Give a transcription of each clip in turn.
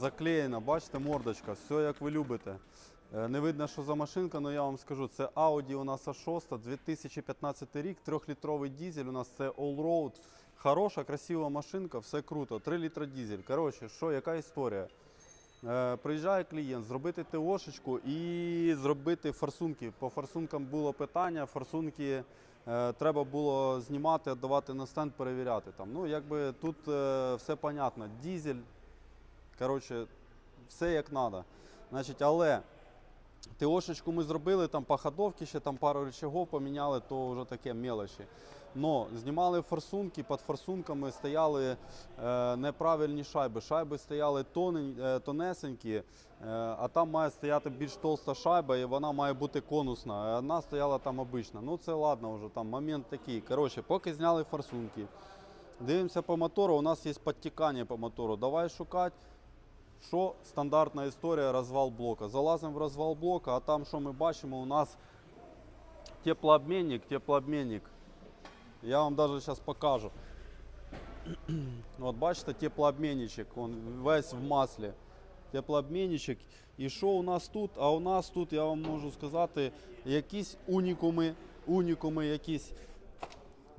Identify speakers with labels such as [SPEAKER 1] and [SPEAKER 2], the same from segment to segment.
[SPEAKER 1] заклеєна, бачите, мордочка, все як ви любите. Е, Не видно, що за машинка, але я вам скажу, це Audi у нас A6, 2015 рік, 3-літровий дізель, у нас це Allroad. Хороша, красива машинка, все круто. 3 літра дізель. Коротше, що, яка історія? Е, приїжджає клієнт, зробити ТОшечку і зробити форсунки. По форсункам було питання, форсунки е, треба було знімати, віддавати на стенд, перевіряти. Там. Ну, якби тут е, все понятно. Дізель, коротше, все як треба. Значить, але ТОшечку ми зробили, там по ходовці ще там пару рычагов поміняли, то вже таке мелочі. Но знімали форсунки, під форсунками стояли е, неправильні шайби. Шайби стояли тонень, е, тонесенькі, е, а там має стояти більш толста шайба, і вона має бути конусна. А одна стояла там обична. Ну це ладно, вже там момент такий. Коротше, поки зняли форсунки. Дивимося по мотору, у нас є підтікання по мотору. Давай шукати. Що стандартна історія розвал блока. Залазимо в розвал блока, а там що ми бачимо, у нас теплообмінник, теплообмінник. Я вам даже зараз покажу. От бачите, теплообмінничок, він весь в маслі. Теплообмінничок. І що у нас тут? А у нас тут, я вам можу сказати, якісь унікуми, унікуми якісь.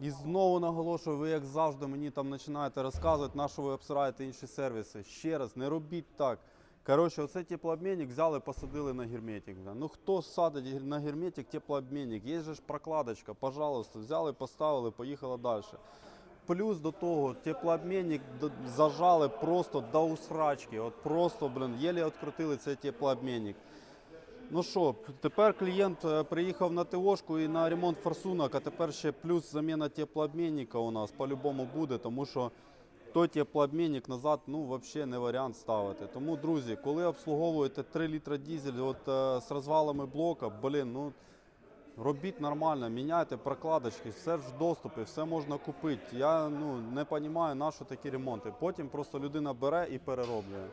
[SPEAKER 1] І знову наголошую, ви як завжди мені там починаєте розказувати, на що ви обсираєте інші сервіси. Ще раз, не робіть так. Коротше, оце теплообмінник взяли, посадили на герметик. Ну хто садить на герметик теплообмінник? Є же ж прокладочка, пожалуйста, взяли, поставили, поїхали далі. Плюс до того, теплообмінник зажали просто до усрачки. От просто, блин, єлі відкрутили цей теплообмінник. Ну що, тепер клієнт е, приїхав на ТОшку і на ремонт форсунок, а тепер ще плюс заміна теплообмінника у нас по-любому буде, тому що той теплообмінник назад ну, взагалі не варіант ставити. Тому, друзі, коли обслуговуєте 3 літра дізель от, е, з розвалами блока, блін, ну робіть нормально, міняйте прокладочки, все ж в доступі, все можна купити. Я ну, не розумію, на що такі ремонти. Потім просто людина бере і перероблює.